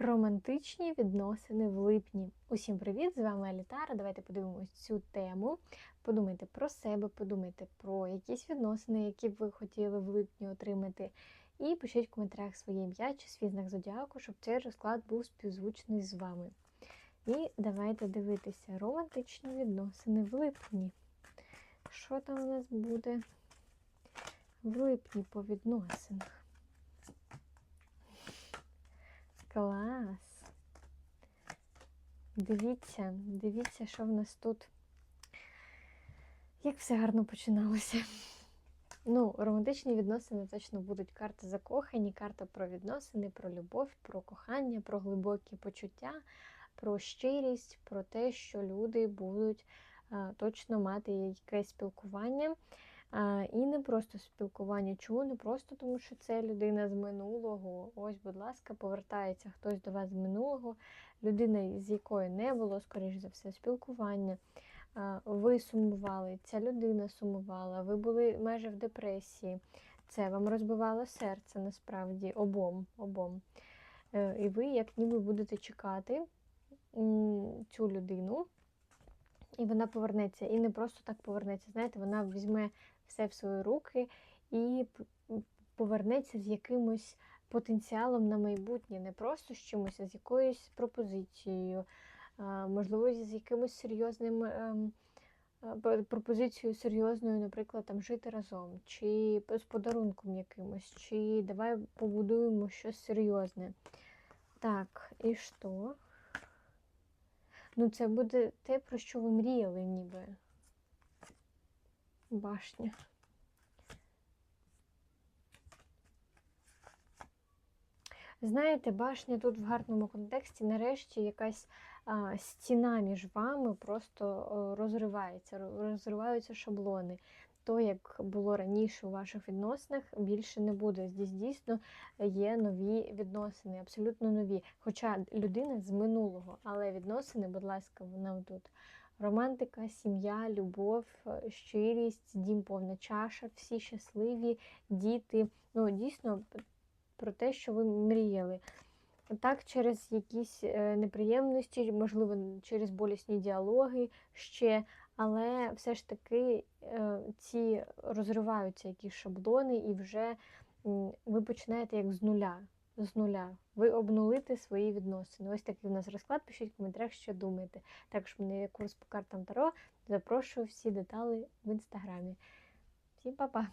Романтичні відносини в липні. Усім привіт! З вами Алітара. Давайте подивимось цю тему. Подумайте про себе, подумайте про якісь відносини, які б ви хотіли в липні отримати. І пишіть в коментарях своє ім'я чи свій знак зодіаку, щоб цей розклад був співзвучний з вами. І давайте дивитися романтичні відносини в липні. Що там у нас буде в липні по відносинах? Дивіться, дивіться, що в нас тут. Як все гарно починалося. Ну, романтичні відносини точно будуть карти закохані, карта про відносини, про любов, про кохання, про глибокі почуття, про щирість, про те, що люди будуть а, точно мати якесь спілкування. І не просто спілкування. Чому? Не просто тому, що це людина з минулого. Ось, будь ласка, повертається хтось до вас з минулого, людина, з якою не було, скоріш за все, спілкування. Ви сумували, ця людина сумувала, ви були майже в депресії. Це вам розбивало серце насправді обом. обом. Е, І ви, як ніби, будете чекати цю людину. І вона повернеться. І не просто так повернеться. Знаєте, вона візьме все в свої руки і повернеться з якимось потенціалом на майбутнє, не просто з чимось, а з якоюсь пропозицією, можливо, з якимось серйозним ем, пропозицією серйозною, наприклад, там жити разом, чи з подарунком якимось, чи давай побудуємо щось серйозне. Так, і що? Ну, це буде те, про що ви мріяли, ніби. Башня. Знаєте, башня тут в гарному контексті, нарешті якась а, стіна між вами просто розривається, розриваються шаблони. То, як було раніше у ваших відносинах, більше не буде. Здесь дійсно є нові відносини, абсолютно нові. Хоча людина з минулого, але відносини, будь ласка, вона тут романтика, сім'я, любов, щирість, дім повна чаша, всі щасливі, діти. Ну, дійсно про те, що ви мріяли. Так, через якісь е, неприємності, можливо, через болісні діалоги ще, але все ж таки е, ці розриваються якісь шаблони, і вже ви починаєте як з нуля. З нуля. Ви обнулите свої відносини. Ось такий у нас розклад. Пишіть в коментарях, що думаєте. Також в мене є курс по картам Таро. Запрошую всі деталі в інстаграмі. Всім па-па!